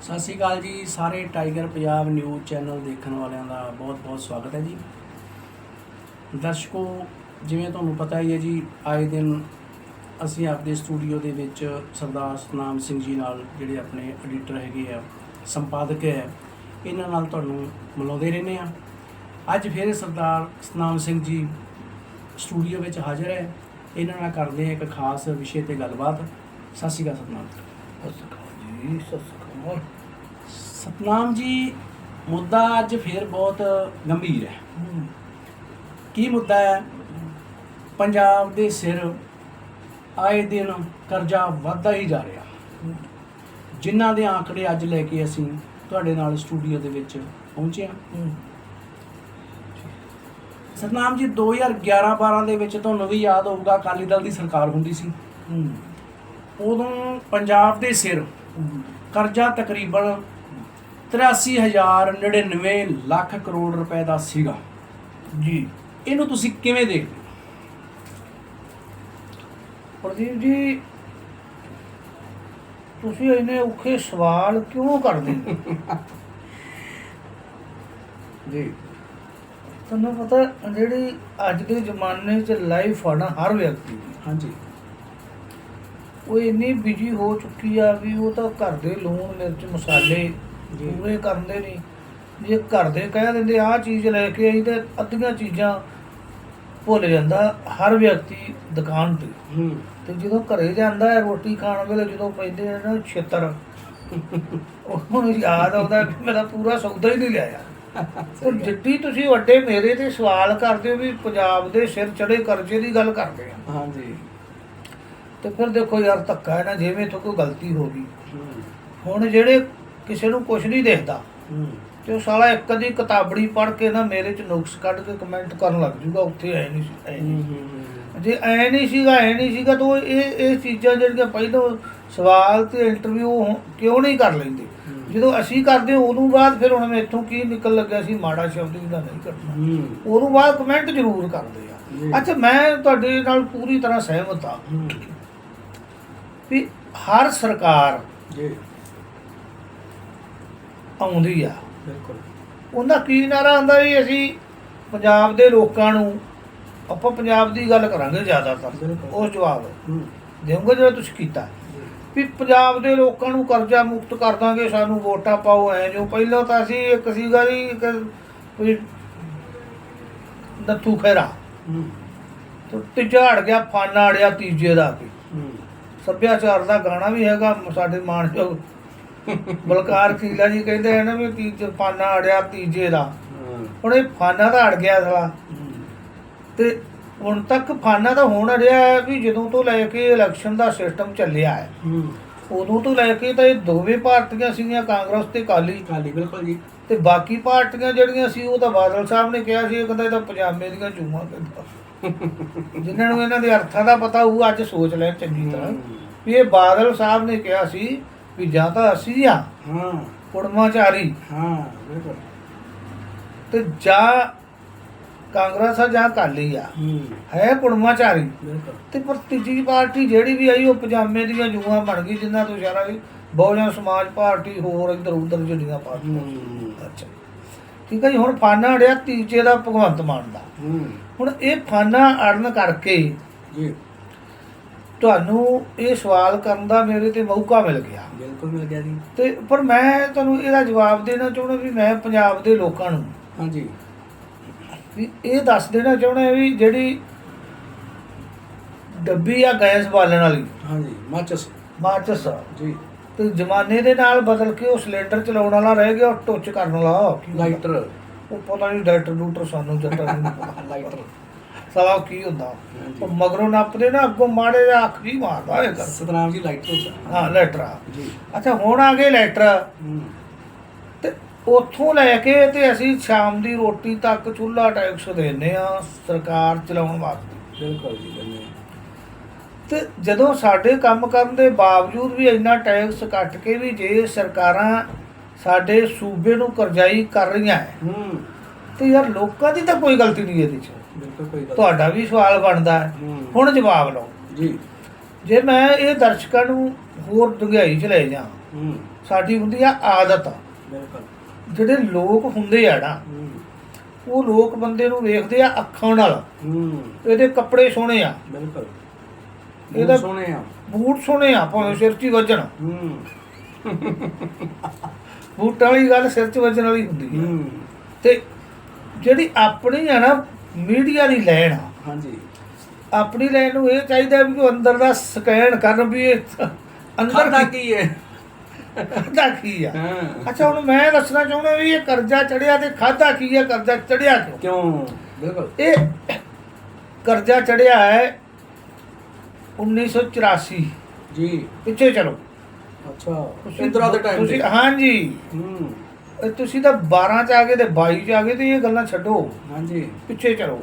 ਸਤਿ ਸ਼੍ਰੀ ਅਕਾਲ ਜੀ, ਸਾਰੇ ਟਾਈਗਰ ਪੰਜਾਬ ਨਿਊਜ਼ ਚੈਨਲ ਦੇਖਣ ਵਾਲਿਆਂ ਦਾ ਬਹੁਤ-ਬਹੁਤ ਸਵਾਗਤ ਹੈ ਜੀ। ਦਰਸ਼ਕੋ, ਜਿਵੇਂ ਤੁਹਾਨੂੰ ਪਤਾ ਹੀ ਹੈ ਜੀ, ਆਏ ਦਿਨ ਅਸੀਂ ਆਪਦੇ ਸਟੂਡੀਓ ਦੇ ਵਿੱਚ ਸਰਦਾਰ ਸਤਨਾਮ ਸਿੰਘ ਜੀ ਨਾਲ ਜਿਹੜੇ ਆਪਣੇ ਐਡੀਟਰ ਹੈਗੇ ਆ, ਸੰਪਾਦਕ ਹੈ, ਇਹਨਾਂ ਨਾਲ ਤੁਹਾਨੂੰ ਮਿਲਾਉਂਦੇ ਰਹਿੰਦੇ ਆ ਅੱਜ ਫਿਰ ਸਰਦਾਰ ਸਤਨਾਮ ਸਿੰਘ ਜੀ ਸਟੂਡੀਓ ਵਿੱਚ ਹਾਜ਼ਰ ਹੈ। ਇਹਨਾਂ ਨਾਲ ਕਰਦੇ ਆ ਇੱਕ ਖਾਸ ਵਿਸ਼ੇ ਤੇ ਗੱਲਬਾਤ। ਸਤਿ ਸ਼੍ਰੀ ਅਕਾਲ ਸਤਨਾਮ। ਸਤਿ ਸ਼੍ਰੀ ਅਕਾਲ ਜੀ, ਸਤਿ ਸ਼੍ਰੀ ਅਕਾਲ। ਸਤਨਾਮ ਜੀ ਮੁੱਦਾ ਅੱਜ ਫਿਰ ਬਹੁਤ ਗੰਭੀਰ ਹੈ। ਕੀ ਮੁੱਦਾ ਹੈ? ਪੰਜਾਬ ਦੇ ਸਿਰ ਆਏ ਦਿਨ ਕਰਜ਼ਾ ਵੱਧਦਾ ਹੀ ਜਾ ਰਿਹਾ। ਜਿਨ੍ਹਾਂ ਦੇ ਆંકੜੇ ਅੱਜ ਲੈ ਕੇ ਅਸੀਂ ਤੁਹਾਡੇ ਨਾਲ ਸਟੂਡੀਓ ਦੇ ਵਿੱਚ ਪਹੁੰਚੇ ਹਾਂ। ਸਤਨਾਮ ਜੀ 2011-12 ਦੇ ਵਿੱਚ ਤੁਹਾਨੂੰ ਵੀ ਯਾਦ ਹੋਊਗਾ ਅਕਾਲੀ ਦਲ ਦੀ ਸਰਕਾਰ ਹੁੰਦੀ ਸੀ। ਉਦੋਂ ਪੰਜਾਬ ਦੇ ਸਿਰ ਕਰਜ਼ਾ ਤਕਰੀਬਨ 83099 ਲੱਖ ਕਰੋੜ ਰੁਪਏ ਦਾ ਸੀਗਾ। ਜੀ ਇਹਨੂੰ ਤੁਸੀਂ ਕਿਵੇਂ ਦੇਖਦੇ? ਪ੍ਰਦੀਪ ਜੀ ਤੁਸੀਂ ਇਹਨੇ ਔਖੇ ਸਵਾਲ ਕਿਉਂ ਕਰਦੇ ਜੀ। ਤੁਹਾਨੂੰ ਪਤਾ ਜਿਹੜੀ ਅੱਜ ਦੇ ਜ਼ਮਾਨੇ 'ਚ ਲਾਈਫ ਆ ਨਾ ਹਰ ਵਿਅਕਤੀ ਦੀ। ਹਾਂਜੀ। ਉਹ ਇੰਨੀ ਬਿਜ਼ੀ ਹੋ ਚੁੱਕੀ ਆ ਵੀ ਉਹ ਤਾਂ ਘਰ ਦੇ ਲੂਣ ਮਿਰਚ ਮਸਾਲੇ ਜੀ। ਪੂਰੇ ਕਰਦੇ ਨਹੀਂ ਜੇ ਘਰ ਦੇ ਕਹਿ ਦਿੰਦੇ ਆਹ ਚੀਜ਼ ਲੈ ਕੇ ਆਈ ਤੇ ਅੱਧੀਆਂ ਚੀਜ਼ਾਂ ਭੁੱਲ ਜਾਂਦਾ ਹਰ ਵਿਅਕਤੀ ਦੁਕਾਨ ਤੇ। ਹੂੰ। ਤੇ ਜਦੋਂ ਘਰੇ ਜਾਂਦਾ ਹੈ ਰੋਟੀ ਖਾਣ ਵੇਲੇ ਜਦੋਂ ਪੈਂਦੇ ਆ ਨਾ ਛਿੱਤਰ ਉਹਨੂੰ ਯਾਦ ਆਉਂਦਾ ਕਿ ਮੇਰਾ ਪੂਰਾ ਸੌਦਾ ਹੀ ਨਹੀਂ ਲਿਆਇਆ। ਤੇ ਜਿੱਡੀ ਤੁਸੀਂ ਵੱਡੇ ਮੇਰੇ ਤੇ ਸਵਾਲ ਕਰਦੇ ਹੋ ਵੀ ਪੰਜਾਬ ਦੇ ਸਿਰ ਚੜੇ ਕਰਜ਼ੇ ਦੀ ਗੱਲ ਕਰਦੇ ਆ। ਹਾਂਜੀ। ਤੇ ਫਿਰ ਦੇਖੋ ਯਾਰ ਧੱਕਾ ਹੈ ਨਾ ਜਿਵੇਂ ਤੋਂ ਕੋਈ ਗਲਤੀ ਹੋ ਗਈ। ਹੂੰ। ਹੁਣ ਜਿਹੜੇ ਕਿਸੇ ਨੂੰ ਕੁਝ ਨਹੀਂ ਦੇਖਦਾ। ਤੇ ਉਹ ਸਾਲਾ ਇੱਕ ਅੱਧੀ ਕਿਤਾਬੜੀ ਪੜ੍ਹ ਕੇ ਨਾ ਮੇਰੇ ਚ ਨੁਕਸ ਕੱਢ ਕੇ ਕਮੈਂਟ ਕਰਨ ਲੱਗ ਜੂਗਾ ਉੱਥੇ ਐ ਨਹੀਂ ਸੀ ਐ ਨਹੀਂ। ਜੇ ਐ ਨਹੀਂ ਸੀਗਾ ਐ ਨਹੀਂ ਸੀਗਾ ਤਾਂ ਇਹ ਇਹ ਚੀਜ਼ਾਂ ਜਿਹੜੀਆਂ ਪਹਿਲਾਂ ਸਵਾਲ ਤੇ ਇੰਟਰਵਿਊ ਕਿਉਂ ਨਹੀਂ ਕਰ ਲੈਂਦੇ। ਜਦੋਂ ਅਸੀਂ ਕਰਦੇ ਉਦੋਂ ਬਾਅਦ ਫਿਰ ਹੁਣ ਮੈਥੋਂ ਕੀ ਨਿਕਲ ਲੱਗਿਆ ਸੀ ਮਾੜਾ ਸ਼ਬਦ ਤਾਂ ਨਹੀਂ ਕਰਨਾ ਉਦੋਂ ਬਾਅਦ ਕਮੈਂਟ ਜ਼ਰੂਰ ਕਰਦੇ। ਆ। ਅੱਛਾ ਮੈਂ ਤੁਹਾਡੇ ਨਾਲ ਪੂਰੀ ਤਰ੍ਹਾਂ ਸਹਿਮਤ ਹੂੰ। ਵੀ ਹਰ ਸਰਕਾਰ ਜੀ। ਆਉਂਦੀ ਆ। ਬਿਲਕੁਲ। ਉਹਦਾ ਕੀ ਨਾਰਾ ਆਂਦਾ ਵੀ ਅਸੀਂ ਪੰਜਾਬ ਦੇ ਲੋਕਾਂ ਨੂੰ ਆਪਾਂ ਪੰਜਾਬ ਦੀ ਗੱਲ ਕਰਾਂਗੇ ਜ਼ਿਆਦਾਤਰ। ਉਹ ਜਵਾਬ ਦੇਵਾਂਗੇ ਜਿਹੜਾ ਤੁਸੀਂ ਕੀਤਾ। ਵੀ ਪੰਜਾਬ ਦੇ ਲੋਕਾਂ ਨੂੰ ਕਰਜ਼ਾ ਮੁਕਤ ਕਰ ਦਾਂਗੇ ਸਾਨੂੰ ਵੋਟਾਂ ਪਾਓ ਐ ਜੋ ਪਹਿਲਾਂ ਤਾਂ ਅਸੀਂ ਇੱਕ ਸੀਗਾ ਜੀ ਇੱਕ ਕੋਈ ਨੱਥੂ ਖੈਰਾ ਤੇ ਅੜ ਗਿਆ ਫਾਨਾ ਅੜਿਆ ਤੀਜੇ ਦਾ ਵੀ ਸੱਭਿਆਚਾਰ ਦਾ ਗਾਣਾ ਵੀ ਹੈਗਾ ਸਾਡੇ ਮਾਨਯੋਗ ਬਲਕਾਰ ਕੀਲਾ ਜੀ ਕਹਿੰਦੇ ਹਨ ਵੀ ਤੀਜੇ ਫਾਨਾ ਅੜਿਆ ਤੀਜੇ ਦਾ। ਹੁਣ ਇਹ ਫਾਨਾ ਤਾਂ ਅੜ ਗਿਆ ਸਾਲਾ। ਤੇ ਹੁਣ ਤੱਕ ਫਾਨਾ ਤਾਂ ਹੋਣ ਰਿਹਾ ਹੈ ਵੀ ਜਦੋਂ ਤੋਂ ਲੈ ਕੇ ਇਲੈਕਸ਼ਨ ਦਾ ਸਿਸਟਮ ਚੱਲਿਆ ਹੈ। ਉਦੋਂ ਤੋਂ ਲੈ ਕੇ ਤਾਂ ਇਹ ਦੋਵੇਂ ਪਾਰਟੀਆਂ ਸੀਗੀਆਂ ਕਾਂਗਰਸ ਤੇ ਕਾਲੀ ਖਾਲੀ ਬਿਲਕੁਲ ਜੀ। ਤੇ ਬਾਕੀ ਪਾਰਟੀਆਂ ਜਿਹੜੀਆਂ ਸੀ ਉਹ ਤਾਂ ਬਾਦਲ ਸਾਹਿਬ ਨੇ ਕਿਹਾ ਸੀ ਇਹ ਕਹਿੰਦਾ ਇਹ ਤਾਂ ਪਜਾਮੇ ਦੀਆਂ ਚੂਮਾਂ ਕਹਿੰਦਾ। ਜਿਨ੍ਹਾਂ ਨੂੰ ਇਹਨਾਂ ਦੇ ਅਰਥਾਂ ਦਾ ਪਤਾ ਹੋਊ ਅੱਜ ਸੋਚ ਲੈਣ ਚੰਗੀ ਤਰ੍ਹਾਂ। ਵੀ ਇਹ ਬਾਦਲ ਸਾਹਿਬ ਨੇ ਕਿਹਾ ਸੀ ਵੀ ਜਾਂ ਤਾਂ ਅਸੀਂ ਆ ਹਾਂ। ਕੁੜਮਾਚਾਰੀ ਹਾਂ ਬਿਲਕੁਲ। ਤੇ ਜਾਂ ਕਾਂਗਰਸ ਆ ਜਾਂ ਕਾਲੀ ਆ ਹੂੰ। ਕੁੜਮਾਚਾਰੀ ਬਿਲਕੁਲ। ਤੇ ਪਰ ਤੀਜੀ ਪਾਰਟੀ ਜਿਹੜੀ ਵੀ ਆਈ ਉਹ ਪਜਾਮੇ ਦੀਆਂ ਜੂਆਂ ਬਣ ਗਈ ਜਿੰਨਾ ਤੋਂ ਇਸ਼ਾਰਾ ਵੀ ਬਹੁਜਨ ਸਮਾਜ ਪਾਰਟੀ ਹੋਰ ਇੱਧਰ ਉੱਧਰ ਜਿਹੜੀਆਂ ਪਾਰਟੀਆਂ ਅੱਛਾ ਠੀਕ ਹੈ ਜੀ ਹੁਣ ਫਾਨਾ ਅੜਿਆ ਤੀਜੇ ਦਾ ਭਗਵੰਤ ਮਾਨ ਦਾ। ਹੁਣ ਇਹ ਫਾਨਾ ਅੜਨ ਕਰਕੇ ਜੀ। ਤੁਹਾਨੂੰ ਇਹ ਸਵਾਲ ਕਰਨ ਦਾ ਮੇਰੇ ਤੇ ਮੌਕਾ ਮਿਲ ਗਿਆ। ਬਿਲਕੁਲ ਮਿਲ ਗਿਆ ਜੀ। ਤੇ ਪਰ ਮੈਂ ਤੁਹਾਨੂੰ ਇਹਦਾ ਜਵਾਬ ਦੇਣਾ ਚਾਹੁੰਦਾ ਵੀ ਮੈਂ ਪੰਜਾਬ ਦੇ ਲੋਕਾਂ ਨੂੰ ਹਾਂਜੀ। ਵੀ ਇਹ ਦੱਸ ਦੇਣਾ ਚਾਹੁੰਦਾ ਵੀ ਜਿਹੜੀ ਡੱਬੀ ਆ ਗੈਸ ਬਾਲਣ ਵਾਲੀ। ਹਾਂਜੀ ਮਾਚਸ। ਮਾਚਸ ਜੀ। ਤੇ ਜ਼ਮਾਨੇ ਦੇ ਨਾਲ ਬਦਲ ਕੇ ਉਹ ਸਿਲੰਡਰ ਚਲਾਉਣ ਵਾਲਾ ਰਹਿ ਗਿਆ ਟੁੱਚ ਕਰਨ ਵਾਲਾ? ਲਾਈਟਰ। ਉਹ ਪਤਾ ਨਹੀਂ ਡਾਕਟਰ ਡੂਟਰ ਸਾਨੂੰ ਜੱਟਾਂ ਨੂੰ ਲਾਈਟਰ। ਉਹ ਕੀ ਹੁੰਦਾ? ਉਹ ਮਗਰੋਂ ਨੱਪਦੇ ਨਾ ਅੱਗੋਂ ਮਾੜੇ ਜਿਹਾ ਅੱਖ ਜੀ ਮਾਰਦਾ ਕਰ। ਸਤਨਾਮ ਜੀ ਲਾਈਟਰ ਹੁੰਦਾ ਹਾਂ ਲੈਟਰਾ ਜੀ। ਅੱਛਾ ਹੁਣ ਆ ਗਏ ਲੈਟਰ ਤੇ ਉੱਥੋਂ ਲੈ ਕੇ ਤੇ ਅਸੀਂ ਸ਼ਾਮ ਦੀ ਰੋਟੀ ਤੱਕ ਚੁੱਲ੍ਹਾ ਟੈਕਸ ਦਿੰਦੇ ਆ ਸਰਕਾਰ ਚਲਾਉਣ ਵਾਸਤੇ। ਬਿਲਕੁਲ ਜੀ ਤੇ ਜਦੋਂ ਸਾਡੇ ਕੰਮ ਕਰਨ ਦੇ ਬਾਵਜੂਦ ਵੀ ਇੰਨਾ ਟੈਕਸ ਕੱਟ ਕੇ ਵੀ ਜੇ ਸਰਕਾਰਾਂ ਸਾਡੇ ਸੂਬੇ ਨੂੰ ਕਰਜ਼ਾਈ ਕਰ ਰਹੀਆਂ ਹੈ ਹੂੰ। ਤੇ ਯਾਰ ਲੋਕਾਂ ਦੀ ਤਾਂ ਕੋਈ ਗਲਤੀ ਨਹੀਂ ਇਹਦੇ 'ਚ। ਬਿਲਕੁਲ ਕੋਈ ਗੱਲ ਤੁਹਾਡਾ ਵੀ ਸਵਾਲ ਬਣਦਾ ਹੈ। ਹੁਣ ਜਵਾਬ ਲਓ। ਜੀ। ਜੇ ਮੈਂ ਇਹ ਦਰਸ਼ਕਾਂ ਨੂੰ ਹੋਰ ਡੂੰਘਾਈ ਚ ਲੈ ਜਾ ਸਾਡੀ ਹੁੰਦੀ ਆ ਆਦਤ। ਬਿਲਕੁਲ। ਜਿਹੜੇ ਲੋਕ ਹੁੰਦੇ ਆ ਨਾ ਉਹ ਲੋਕ ਬੰਦੇ ਨੂੰ ਵੇਖਦੇ ਆ ਅੱਖਾਂ ਨਾਲ। ਇਹਦੇ ਕੱਪੜੇ ਸੋਹਣੇ ਆ। ਬਿਲਕੁਲ। ਇਹਦਾ- ਸੋਹਣੇ ਆ। ਬੂਟ ਸੋਹਣੇ ਆ ਭਾਵੇਂ ਸਿਰ 'ਚ ਵੱਜਣ। ਬੂਟਾਂ ਵਾਲੀ ਗੱਲ ਸਿਰ 'ਚ ਵੱਜਣ ਵਾਲੀ ਹੁੰਦੀ ਹੂੰ। ਤੇ ਜਿਹੜੀ ਆਪਣੀ ਆ ਨਾ ਮੀਡੀਆ ਦੀ ਲੈਣ ਆ। ਹਾਂਜੀ। ਆਪਣੀ ਲੈਣ ਨੂੰ ਇਹ ਚਾਹੀਦਾ ਵੀ ਉਹ ਅੰਦਰ ਦਾ ਸਕੈਨ ਕਰਨ ਵੀ ਇਹ ਅੰਦਰ ਖਾਦਾ ਕੀ ਹੈ? ਖਾਧਾ ਕੀ ਆ? ਹਾਂ। ਅੱਛਾ ਹੁਣ ਮੈਂ ਦੱਸਣਾ ਚਾਹੁੰਦਾ ਵੀ ਇਹ ਕਰਜ਼ਾ ਚੜਿਆ ਤੇ ਖਾਦਾ ਕੀ ਆ? ਕਰਜ਼ਾ ਚੜਿਆ ਕਿਉਂ? ਕਿਉਂ? ਬਿਲਕੁਲ। ਇਹ ਕਰਜ਼ਾ ਚੜਿਆ ਹੈ 1984 ਜੀ। ਪਿੱਛੇ ਚਲੋ। ਅੱਛਾ। ਇੰਦਰਾ ਦੇ ਟਾਈਮ ਤੁਸੀਂ ਹਾਂਜੀ। ਹੂੰ। ਇਹ ਤੁਸੀਂ ਤਾਂ 12 ਚ ਆ ਗਏ ਤੇ 22 ਚ ਆ ਗਏ ਤੇ ਇਹ ਗੱਲਾਂ ਛੱਡੋ। ਹਾਂਜੀ। ਪਿੱਛੇ ਚਲੋ।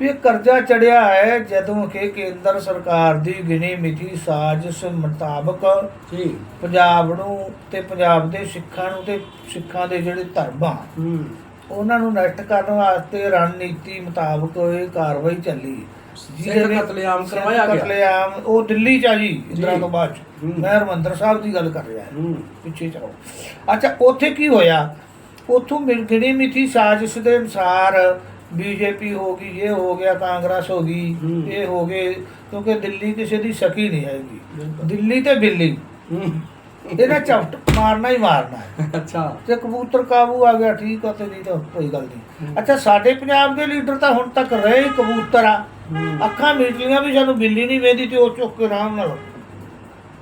ਵੀ ਇਹ ਕਰਜ਼ਾ ਚੜਿਆ ਹੈ ਜਦੋਂ ਕਿ ਕੇਂਦਰ ਸਰਕਾਰ ਦੀ ਗਿਣੀ ਮਿਤੀ ਸਾਜ਼ਿਸ਼ ਮੁਤਾਬਕ ਜੀ। ਪੰਜਾਬ ਨੂੰ ਤੇ ਪੰਜਾਬ ਦੇ ਸਿੱਖਾਂ ਨੂੰ ਤੇ ਸਿੱਖਾਂ ਦੇ ਜਿਹੜੇ ਧਰਮ ਆ ਹੂੰ। ਉਹਨਾਂ ਨੂੰ ਨਸ਼ਟ ਕਰਨ ਵਾਸਤੇ ਰਣਨੀਤੀ ਮੁਤਾਬਕ ਇਹ ਕਾਰਵਾਈ ਚੱਲੀ। ਸਿੱਖ ਕਤਲੇਆਮ ਕਰਵਾਇਆ ਗਿਆ। ਕਤਲੇਆਮ ਉਹ ਦਿੱਲੀ ਚ ਆ ਜੀ ਇੰਦਰਾ। ਤੋਂ ਬਾਅਦ। ਮੈਂ ਹਰਮੰਦਰ ਸਾਹਿਬ ਦੀ ਗੱਲ ਕਰ ਰਿਹਾ ਪਿੱਛੇ ਚਲੋ ਅੱਛਾ ਉੱਥੇ ਕੀ ਹੋਇਆ ਉੱਥੋਂ ਮਿਲ ਗਿਣੀ ਮਿੱਥੀ ਸਾਜ਼ਿਸ਼ ਦੇ ਅਨੁਸਾਰ ਬੀਜੇਪੀ ਹੋ ਗਈ ਇਹ ਹੋ ਗਿਆ ਕਾਂਗਰਸ ਹੋ ਗਈ। ਇਹ ਹੋ ਗਏ ਕਿਉਂਕਿ ਦਿੱਲੀ ਕਿਸੇ ਦੀ ਸਕੀ ਨਹੀਂ ਹੈਗੀ। ਦਿੱਲੀ ਤੇ ਬਿੱਲੀ ਹੂੰ ਇਹਨਾਂ ਝਪਟ ਮਾਰਨਾ ਹੀ ਮਾਰਨਾ ਹੈ ਅੱਛਾ ਤੇ ਕਬੂਤਰ ਕਾਬੂ ਆ ਗਿਆ ਠੀਕ ਆ ਤੇ ਨਹੀਂ ਤਾਂ ਕੋਈ ਗੱਲ ਨਹੀਂ। ਅੱਛਾ ਸਾਡੇ ਪੰਜਾਬ ਦੇ ਲੀਡਰ ਤਾਂ ਹੁਣ ਤੱਕ ਰਹੇ ਕਬੂਤਰ ਆ ਅੱਖਾਂ ਮੀਟੀਆਂ ਵੀ ਸਾਨੂੰ ਬਿੱਲੀ ਨਹੀਂ ਵੇਦੀ ਤੇ ਉਹ ਚੁੱਕ ਕੇ ਆਰਾਮ ਨਾਲ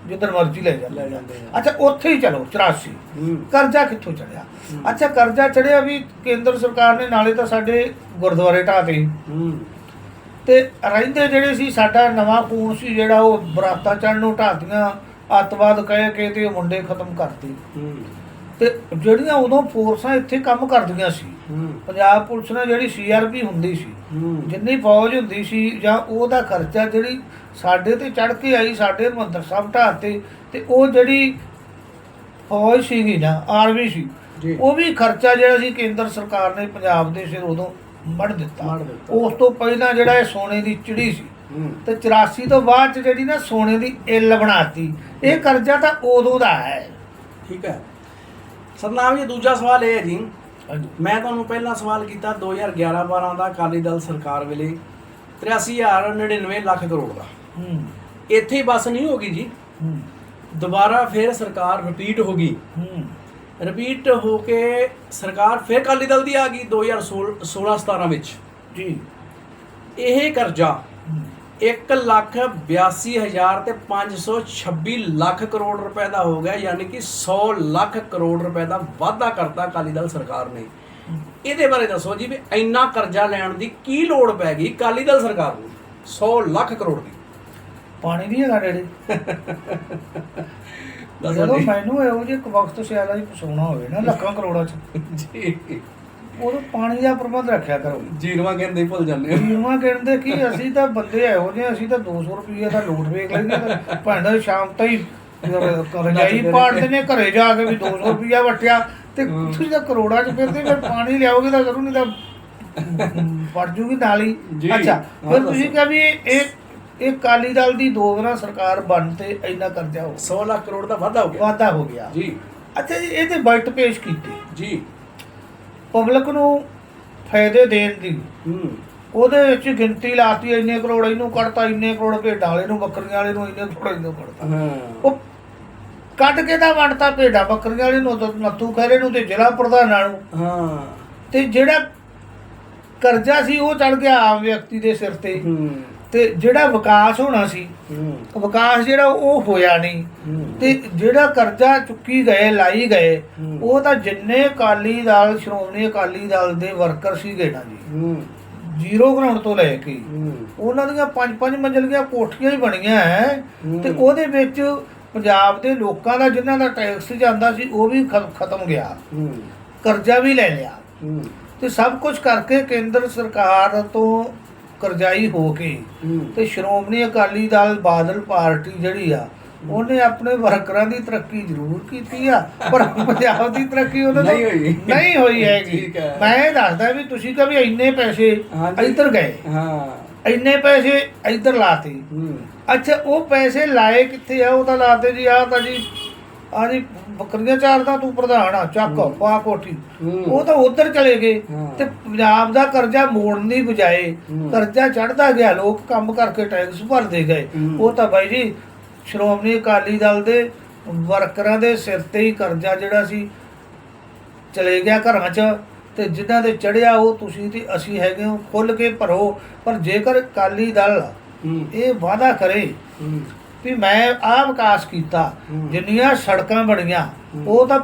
ਜਿੱਧਰ ਮਰਜ਼ੀ ਲੈ ਜਾਂਦੇ। ਅੱਛਾ ਉੱਥੇ ਹੀ ਚਲੋ 84 ਹੂੰ। ਕਰਜ਼ਾ ਕਿੱਥੋਂ ਚੜਿਆ। ਅੱਛਾ ਕਰਜ਼ਾ ਚੜਿਆ ਵੀ ਕੇਂਦਰ ਸਰਕਾਰ ਨੇ ਨਾਲੇ ਤਾਂ ਸਾਡੇ ਗੁਰਦੁਆਰੇ ਢਾਤੇ ਤੇ। ਰਹਿੰਦੇ ਜਿਹੜੇ ਸੀ ਸਾਡਾ ਨਵਾਂ ਖੂਨ ਸੀ ਜਿਹੜਾ ਉਹ ਬਰਾਤਾਂ ਚੜ੍ਹਨ ਨੂੰ ਢਾਤੀਆਂ ਅੱਤਵਾਦ ਕਹਿ ਕੇ ਤੇ ਉਹ ਮੁੰਡੇ ਖਤਮ ਕਰਤੇ। ਤੇ ਜਿਹੜੀਆਂ ਉਦੋਂ ਫੋਰਸਾਂ ਇੱਥੇ ਕੰਮ ਕਰਦੀਆਂ ਸੀ ਪੰਜਾਬ ਪੁਲਿਸ ਨਾਲ ਜਿਹੜੀ ਸੀਆਰਪੀ ਹੁੰਦੀ ਸੀ ਜਿੰਨੀ ਫੌਜ ਹੁੰਦੀ ਸੀ ਜਾਂ ਉਹਦਾ ਖਰਚਾ ਜਿਹੜੀ ਸਾਡੇ ਤੇ ਚੜ ਕੇ ਆਈ ਸਾਡੇ ਮੰਦਰ ਸਾਹਿਬ ਢਾਤੇ ਤੇ ਉਹ ਜਿਹੜੀ ਫੌਜ ਸੀਗੀ ਨਾ ਆਰਮੀ ਸੀ। ਉਹ ਵੀ ਖਰਚਾ ਜਿਹੜਾ ਸੀ ਕੇਂਦਰ ਸਰਕਾਰ ਨੇ ਪੰਜਾਬ ਦੇ ਸਿਰ ਉਦੋਂ ਮੜ ਦਿੱਤਾ। ਉਸ ਤੋਂ ਪਹਿਲਾਂ ਜਿਹੜਾ ਇਹ ਸੋਨੇ ਦੀ ਚਿੜੀ ਸੀ ਤੇ 84 ਤੋਂ ਬਾਅਦ ਚ ਜਿਹੜੀ ਨਾ ਸੋਨੇ ਦੀ ਇੱਲ ਬਣਾਤੀ ਇਹ ਕਰਜ਼ਾ ਤਾਂ ਉਦੋਂ ਦਾ ਹੈ। ਠੀਕ ਹੈ। ਸਰਨਾਮ ਜੀ ਦੂਜਾ ਸਵਾਲ ਇਹ ਹੈ ਜੀ। ਮੈਂ ਤੁਹਾਨੂੰ ਪਹਿਲਾਂ ਸਵਾਲ ਕੀਤਾ 2011-12 ਦਾ ਅਕਾਲੀ ਦਲ ਸਰਕਾਰ ਵੇਲੇ 83099 ਲੱਖ ਕਰੋੜ ਦਾ। ਹੂੰ। ਇੱਥੇ ਹੀ ਬਸ ਨਹੀਂ ਹੋਗੀ ਜੀ। ਹੂੰ। ਦੁਬਾਰਾ ਫਿਰ ਸਰਕਾਰ ਰਿਪੀਟ ਹੋ ਗਈ। ਹੂੰ। ਰਿਪੀਟ ਹੋ ਕੇ ਸਰਕਾਰ ਫਿਰ ਅਕਾਲੀ ਦਲ ਦੀ ਆ ਗਈ 2016-17 ਵਿੱਚ। ਜੀ। ਇਹ ਕਰਜ਼ਾ। 1 ਲੱਖ 82 ਹਜ਼ਾਰ ਤੇ 526 ਲੱਖ ਕਰੋੜ ਰੁਪਏ ਦਾ ਹੋ ਗਿਆ ਯਾਨੀ ਕਿ 100 ਲੱਖ ਕਰੋੜ ਰੁਪਏ ਦਾ ਵਾਅਦਾ ਕਰਤਾ ਅਕਾਲੀ ਦਲ ਸਰਕਾਰ ਨੇ। ਇਹਦੇ ਬਾਰੇ ਦੱਸੋ ਜੀ ਵੀ ਇੰਨਾ ਕਰਜ਼ਾ ਲੈਣ ਦੀ ਕੀ ਲੋੜ ਪੈ ਗਈ ਅਕਾਲੀ ਦਲ ਸਰਕਾਰ ਨੂੰ? 100 ਲੱਖ ਕਰੋੜ ਦੀ। ਪਾਣੀ ਨਹੀਂ ਹੈਗਾ ਡੇੜੇ ਦੱਸੋ ਮੈਨੂੰ ਇਹੋ ਜਿਹੇ ਇੱਕ ਵਕਤ ਸਿਆਲਾ ਹੀ ਫਸਾਉਣਾ ਹੋਵੇ ਨਾ ਲੱਖਾਂ ਕਰੋੜਾਂ ਚ। ਜੀ। ਉਦੋਂ ਪਾਣੀ ਦਾ ਪ੍ਰਬੰਧ ਰੱਖਿਆ ਕਰੋ। ਜੀਰਵਾ ਕਹਿੰਦੇ ਭੁੱਲ ਜਾਂਦੇ ਹੋ ਵੀਰਵਾ ਕਹਿੰਦੇ ਕਿ ਅਸੀਂ ਤਾਂ ਬੰਦੇ ਇਹੋ ਜਿਹੇ ਅਸੀਂ ਤਾਂ 200 ਰੁਪਏ ਦਾ ਲੋਟ ਵੇਖ ਲੈਂਦੇ ਭਾਂਡਾ ਸ਼ਾਮ ਤਾਈਂ ਰਜਾਈ ਪਾੜਦੇ ਨੇ ਘਰੇ ਜਾ ਕੇ ਵੀ 200 ਰੁਪਿਆ ਵਟਿਆ ਤੇ। ਤੁਸੀਂ ਤਾਂ ਕਰੋੜਾਂ ਚ ਫਿਰਦੇ ਫਿਰ ਪਾਣੀ ਲਿਆਓਗੇ ਤਾਂ ਜ਼ਰੂਰ ਨਹੀਂ ਤਾਂ ਪੜ ਜੂਗੀ ਨਾਲ ਹੀ। ਅੱਛਾ ਫਿਰ ਤੁਸੀਂ। ਕਿਹਾ ਵੀ ਇਹ ਇਹ ਕਾਲੀ ਦਲ ਦੀ ਦੋ ਵਾਰਾਂ ਸਰਕਾਰ ਬਣ ਤੇ ਇੰਨਾ ਕਰਜ਼ਾ ਹੋ 100 ਲੱਖ ਕਰੋੜ ਦਾ ਵਾਧਾ ਹੋ ਗਿਆ। ਵਾਧਾ ਹੋ ਗਿਆ। ਜੀ। ਅੱਛਾ ਜੀ ਇਹਦੇ ਬਜਟ ਪੇਸ਼ ਕੀਤੀ। ਜੀ। ਪਬਲਿਕ ਨੂੰ ਫਾਇਦੇ ਦੇਣ ਦੀ। ਹੂੰ। ਉਹਦੇ ਵਿੱਚ ਗਿਣਤੀ ਲਾਤੀ ਇੰਨੇ ਕਰੋੜ ਇਹਨੂੰ ਕੱਢਤਾ ਇੰਨੇ ਕਰੋੜ ਭੇਡਾਂ ਵਾਲੇ ਨੂੰ ਬੱਕਰੀਆਂ ਵਾਲੇ ਨੂੰ ਇੰਨੇ ਕਰੋੜ ਇਹਨੂੰ ਕੱਢਤਾ। ਉਹ ਕੱਢ ਕੇ ਤਾਂ ਵੰਡਤਾ ਭੇਡਾਂ ਬੱਕਰੀਆਂ ਵਾਲੇ ਨੂੰ ਤੇ ਨੱਥੂ ਖੈਰੇ ਨੂੰ ਤੇ ਜ਼ਿਲ੍ਹਾ ਪ੍ਰਧਾਨਾਂ ਨੂੰ। ਹਾਂ। ਤੇ ਜਿਹੜਾ ਕਰਜ਼ਾ ਸੀ ਉਹ ਚੜ ਗਿਆ ਆਮ ਵਿਅਕਤੀ ਦੇ ਸਿਰ ਤੇ। ਹੂੰ। ਤੇ ਜਿਹੜਾ ਵਿਕਾਸ ਹੋਣਾ ਸੀ ਵਿਕਾਸ ਜਿਹੜਾ ਉਹ ਹੋਇਆ ਨਹੀਂ। ਤੇ ਜਿਹੜਾ ਕਰਜ਼ਾ ਚੁੱਕੀ ਗਏ ਲਾਈ ਗਏ। ਉਹ ਤਾਂ ਜਿੰਨੇ ਅਕਾਲੀ ਦਲ ਸ਼੍ਰੋਮਣੀ ਅਕਾਲੀ ਦਲ ਦੇ ਵਰਕਰ ਸੀਗੇ ਨਾ ਜੀ। ਜ਼ੀਰੋ ਗਰਾਊਂਡ ਤੋਂ ਲੈ ਕੇ। ਉਹਨਾਂ ਦੀਆਂ ਪੰਜ ਪੰਜ ਮੰਜ਼ਲੀਆਂ ਕੋਠੀਆਂ ਹੀ ਬਣੀਆਂ ਹੈ। ਤੇ ਉਹਦੇ ਵਿੱਚ ਪੰਜਾਬ ਦੇ ਲੋਕਾਂ ਦਾ ਜਿਨ੍ਹਾਂ ਦਾ ਟੈਕਸ ਜਾਂਦਾ ਸੀ ਉਹ ਵੀ ਖਤਮ ਗਿਆ। ਕਰਜ਼ਾ ਵੀ ਲੈ ਲਿਆ। ਤੇ ਸਭ ਕੁਝ ਕਰਕੇ ਕੇਂਦਰ ਸਰਕਾਰ ਤੋਂ ਕਰਜ਼ਾਈ ਹੋ ਕੇ। ਤੇ ਸ਼੍ਰੋਮਣੀ ਅਕਾਲੀ ਦਲ ਬਾਦਲ ਪਾਰਟੀ ਜਿਹੜੀ ਆ ਉਹਨੇ ਆਪਣੇ ਵਰਕਰਾਂ ਦੀ ਤਰੱਕੀ ਜ਼ਰੂਰ ਕੀਤੀ ਆ ਪਰ ਪੰਜਾਬ ਦੀ ਤਰੱਕੀ ਉਹਨਾਂ ਤੋਂ ਨਹੀਂ ਹੋਈ। ਨਹੀਂ ਹੋਈ ਹੈਗੀ। ਮੈਂ ਇਹ ਦੱਸਦਾ ਵੀ ਤੁਸੀਂ ਕਹ ਵੀ ਇੰਨੇ ਪੈਸੇ। ਇੱਧਰ ਗਏ। ਹਾਂ। ਇੰਨੇ ਪੈਸੇ ਇੱਧਰ ਲਾਤੇ। ਅੱਛਾ ਉਹ ਪੈਸੇ ਲਾਏ ਕਿੱਥੇ ਆ? ਉਹ ਤਾਂ ਲਾਤੇ ਜੀ ਆ ਤਾਂ ਜੀ ਆ ਜੀ ਬੱਕਰੀਆਂ ਚਾਰਦਾ ਤੂੰ ਪ੍ਰਧਾਨ ਆ ਚੱਕ। ਪਾ ਕੋਠੀ। ਉਹ ਤਾਂ ਉਧਰ ਚਲੇ ਗਏ। ਤੇ ਪੰਜਾਬ ਦਾ ਕਰਜ਼ਾ ਮੋੜਨ ਦੀ ਬਜਾਏ। ਕਰਜ਼ਾ ਚੜਦਾ ਗਿਆ ਲੋਕ ਕੰਮ ਕਰਕੇ ਟੈਕਸ ਭਰਦੇ ਗਏ। ਉਹ ਤਾਂ ਬਾਈ ਜੀ ਸ਼੍ਰੋਮਣੀ ਅਕਾਲੀ ਦਲ ਦੇ ਵਰਕਰਾਂ ਦੇ ਸਿਰ ਤੇ ਹੀ ਕਰਜ਼ਾ ਜਿਹੜਾ ਸੀ ਚਲੇ ਗਿਆ ਘਰਾਂ 'ਚ ਤੇ ਜਿਨ੍ਹਾਂ ਦੇ ਚੜਿਆ ਉਹ ਤੁਸੀਂ ਤੇ ਅਸੀਂ ਹੈਗੇ ਹਾਂ ਖੁੱਲ ਕੇ ਭਰੋ ਪਰ ਜੇਕਰ ਅਕਾਲੀ ਦਲ ਇਹ ਵਾਅਦਾ ਕਰੇ ਵੀ ਮੈਂ ਆਹ ਵਿਕਾਸ ਕੀਤਾ। ਜਿੰਨੀਆਂ ਸੜਕਾਂ ਬਣੀਆਂ। ਉਹ ਤਾਂ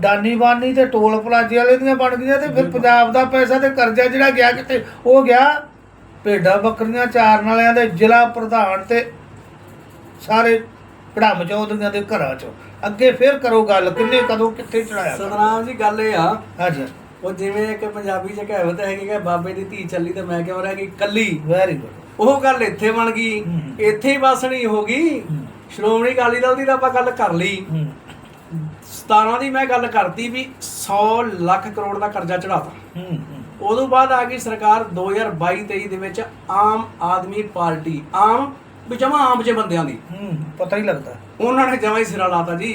ਦਾਨੀ ਬਾਨੀ ਤੇ ਟੋਲ ਪਲਾਜ਼ੇ ਵਾਲੇ ਦੀਆਂ ਬਣ ਗਈਆਂ ਤੇ ਫਿਰ। ਪੰਜਾਬ ਦਾ ਪੈਸਾ ਤੇ ਕਰਜ਼ਾ ਜਿਹੜਾ ਗਿਆ ਕਿਤੇ ਉਹ ਗਿਆ ਭੇਡਾਂ ਬੱਕਰੀਆਂ ਚਾਰਨ ਵਾਲਿਆਂ ਦੇ ਜ਼ਿਲ੍ਹਾ ਪ੍ਰਧਾਨ ਤੇ ਸਾਰੇ ਕੜਮ ਚੌਧਰੀਆਂ ਦੇ ਘਰਾਂ 'ਚ। ਅੱਗੇ ਫਿਰ ਕਰੋ ਗੱਲ ਕਿੰਨੇ ਕਦੋਂ ਕਿੱਥੇ ਚੜਾਇਆ ਸਤਨਾਮ ਜੀ ਗੱਲ ਇਹ ਆ। ਹਾਂਜੀ। ਉਹ ਜਿਵੇਂ ਇੱਕ ਪੰਜਾਬੀ ਚ ਕਹਾਵਤ ਹੈਗੀ ਕਿ ਬਾਬੇ ਦੀ ਧੀ ਚੱਲੀ ਤੇ ਮੈਂ ਕਿਉਂ ਰਹਿ ਗਈ? ਕੱਲੀ। ਵੈਰੀ ਗੁੱਡ ਉਹ ਗੱਲ ਇੱਥੇ ਬਣ ਗਈ। ਇੱਥੇ ਹੀ ਵਸਣੀ ਹੋ ਗਈ। ਸ਼੍ਰੋਮਣੀ ਅਕਾਲੀ ਦਲ ਦੀ ਤਾਂ ਆਪਾਂ ਗੱਲ ਕਰ ਲਈ। 17 ਦੀ ਮੈਂ ਗੱਲ ਕਰਤੀ ਵੀ 100 ਲੱਖ ਕਰੋੜ ਦਾ ਕਰਜ਼ਾ ਚੜਾਤਾ ਉਦੋਂ ਬਾਅਦ ਆ ਗਈ ਸਰਕਾਰ 2022 23 ਦੇ ਵਿੱਚ ਆਮ ਆਦਮੀ ਪਾਰਟੀ ਆਮ ਵੀ ਜਮਾ ਆਮ ਜੇ ਬੰਦਿਆਂ ਦੀ। ਪਤਾ ਹੀ ਲੱਗਦਾ। ਉਹਨਾਂ ਨੇ ਜਮਾ ਹੀ ਸਿਰਾ ਲਾਤਾ ਜੀ।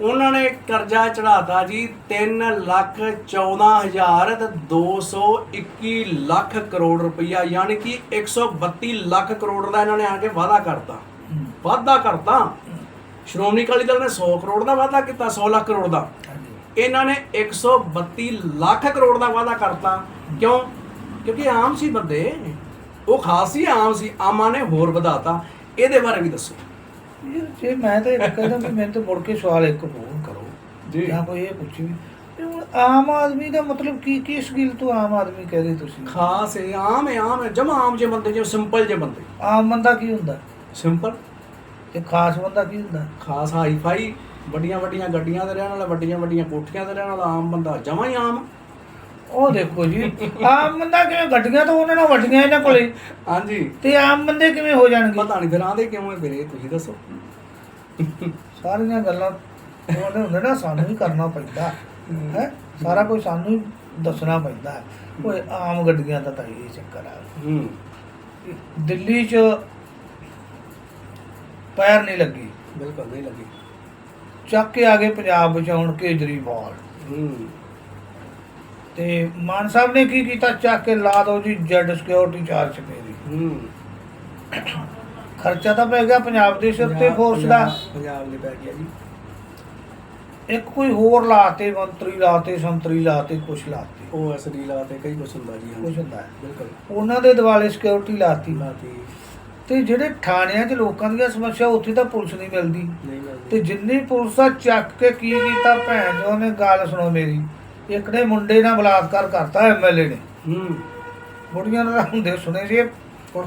ਉਹਨਾਂ ਨੇ ਕਰਜ਼ਾ ਚੜਾਤਾ ਜੀ 3 ਲੱਖ 14 ਹਜ਼ਾਰ ਤੇ 221 ਲੱਖ ਕਰੋੜ ਰੁਪਈਆ ਯਾਨੀ ਕਿ 132 ਲੱਖ ਕਰੋੜ ਦਾ ਇਹਨਾਂ ਨੇ ਆ ਕੇ ਵਾਅਦਾ ਕਰਤਾ। ਵਾਅਦਾ ਕਰਤਾ। ਸ਼੍ਰੋਮਣੀ ਅਕਾਲੀ ਦਲ ਨੇ 100 ਕਰੋੜ ਦਾ ਵਾਅਦਾ ਕੀਤਾ 100 ਲੱਖ ਕਰੋੜ ਦਾ। ਇਹਨਾਂ ਨੇ 132 ਲੱਖ ਕਰੋੜ ਦਾ ਵਾਅਦਾ ਕਰਤਾ। ਕਿਉਂ? ਕਿਉਂਕਿ ਆਮ ਸੀ ਬੰਦੇ। ਉਹ ਖਾਸ ਹੀ ਆਮ ਸੀ। ਆਮਾਂ ਨੇ ਹੋਰ ਵਧਾਤਾ। ਇਹਦੇ ਬਾਰੇ ਵੀ ਦੱਸੋ। ਜੇ ਮੈਂ ਤਾਂ ਇਹ ਕਹਿੰਦਾ ਵੀ ਮੈਨੂੰ ਤਾਂ ਮੁੜ ਕੇ ਸਵਾਲ ਇੱਕ ਹੋਰ ਕਰੋ। ਜੀ। ਜਾਂ ਕੋਈ ਇਹ ਪੁੱਛੀ ਵੀ ਵੀ ਹੁਣ ਆਮ ਆਦਮੀ ਦਾ ਮਤਲਬ ਕੀ ਕੀ ਸਕਿੱਲ ਤੋਂ ਆਮ ਆਦਮੀ ਕਹਦੇ ਤੁਸੀਂ? ਖਾਸ ਹੈ ਆਮ ਹੈ ਆਮ ਹੈ ਜਮਾ ਆਮ ਜੇ ਬੰਦੇ ਜੋ ਸਿੰਪਲ ਜੇ ਬੰਦੇ। ਆਮ ਬੰਦਾ ਕੀ ਹੁੰਦਾ? ਸਿੰਪਲ ਤੇ ਖਾਸ ਬੰਦਾ ਕੀ ਹੁੰਦਾ? ਖਾਸ ਹਾਈ ਫਾਈ ਵੱਡੀਆਂ ਵੱਡੀਆਂ ਗੱਡੀਆਂ ਤੇ ਰਹਿਣ ਵਾਲਾ ਵੱਡੀਆਂ ਵੱਡੀਆਂ ਕੋਠੀਆਂ ਤੇ ਰਹਿਣ ਵਾਲਾ ਆਮ ਬੰਦਾ ਜਮਾ ਹੀ ਆਮ। ਉਹ ਦੇਖੋ ਜੀ ਆਮ ਬੰਦਾ ਕਿਵੇਂ ਗੱਡੀਆਂ ਤਾਂ ਉਹਨਾਂ ਨਾਲ ਵੱਡੀਆਂ ਇਹਨਾਂ ਕੋਲੇ? ਹਾਂਜੀ। ਤੇ ਆਮ ਬੰਦੇ ਕਿਵੇਂ ਹੋ ਜਾਣਗੇ? ਪਤਾ ਨਹੀਂ ਫਿਰ ਆਂਦੇ ਕਿਉਂ ਹੈ ਤੁਸੀਂ ਦੱਸੋ। ਸਾਰੀਆਂ ਗੱਲਾਂ ਉਹਨੇ ਹੁੰਦੇ ਨਾ ਸਾਨੂੰ ਹੀ ਕਰਨਾ ਪੈਂਦਾ ਹੈ? ਸਾਰਾ ਕੁਝ ਸਾਨੂੰ ਹੀ ਦੱਸਣਾ ਪੈਂਦਾ। ਓਏ ਆਮ ਗੱਡੀਆਂ ਦਾ ਤਾਂ ਇਹ ਚੱਕਰ ਆ। ਹੂੰ। ਦਿੱਲੀ 'ਚ ਪੈਰ ਨਹੀਂ ਲੱਗੀ। ਬਿਲਕੁਲ ਨਹੀਂ ਲੱਗੀ। ਚੱਕ ਕੇ ਆ ਗਏ ਪੰਜਾਬ ਬਚਾਉਣ ਕੇਜਰੀਵਾਲ। ਹੂੰ। ਤੇ ਮਾਨ ਸਾਹਿਬ ਨੇ ਕੀ ਕੀਤਾ? ਚੱਕ ਕੇ ਲਾ ਦੋ ਜੀ ਜੈਡ ਸਿਕਿਉਰਿਟੀ ਚਾਰਜ ਮੇਰੀ ਹੂੰ। ਖਰਚਾ ਤਾਂ ਪੈ ਗਿਆ ਪੰਜਾਬ ਦੇ ਸਿਰ ਤੇ ਫੋਰਸ ਦਾ। ਪੰਜਾਬ- ਦੇ ਪੈ ਗਿਆ ਜੀ। ਇੱਕ ਕੋਈ ਹੋਰ ਲਾਤੇ ਮੰਤਰੀ ਲਾਤੇ ਸੰਤਰੀ ਲਾਤੇ ਕੁਛ ਲਾਤੇ। ਉਹ ਐਸਡੀ ਲਾ ਤੇ ਕਈ ਕੁਛ ਹੁੰਦਾ ਜੀ ਕੁਛ ਹੁੰਦਾ। ਹੈ। ਬਿਲਕੁਲ। ਉਹਨਾਂ ਦੇ ਦਿਵਾਲੇ ਸਿਕਿਉਰਿਟੀ ਲਾਤੀ। ਲਾਤੀ। ਤੇ ਜਿਹੜੇ ਥਾਣਿਆਂ 'ਚ ਲੋਕਾਂ ਦੀਆਂ ਸਮੱਸਿਆ ਉੱਥੇ ਤਾਂ ਪੁਲਿਸ ਨਹੀਂ ਮਿਲਦੀ। ਨਹੀਂ ਮਿਲਦੀ। ਤੇ ਜਿੰਨੀ ਪੁਲਿਸ ਦਾ ਚੱਕ ਕੇ ਕੀ ਕੀਤਾ? ਭੈਣ ਜੋ ਨੇ ਗੱਲ ਸੁਣੋ ਮੇਰੀ। ਇੱਕ ਨੇ ਮੁੰਡੇ ਨਾਲ ਬਲਾਤਕਾਰ ਕਰਤਾ ਐਮਐਲਏ ਨੇ। ਹੂੰ। ਬੁੜੀਆਂ ਦਾ ਹੁੰਦੇ ਸੁਣੇ ਸੀ। ਹੁਣ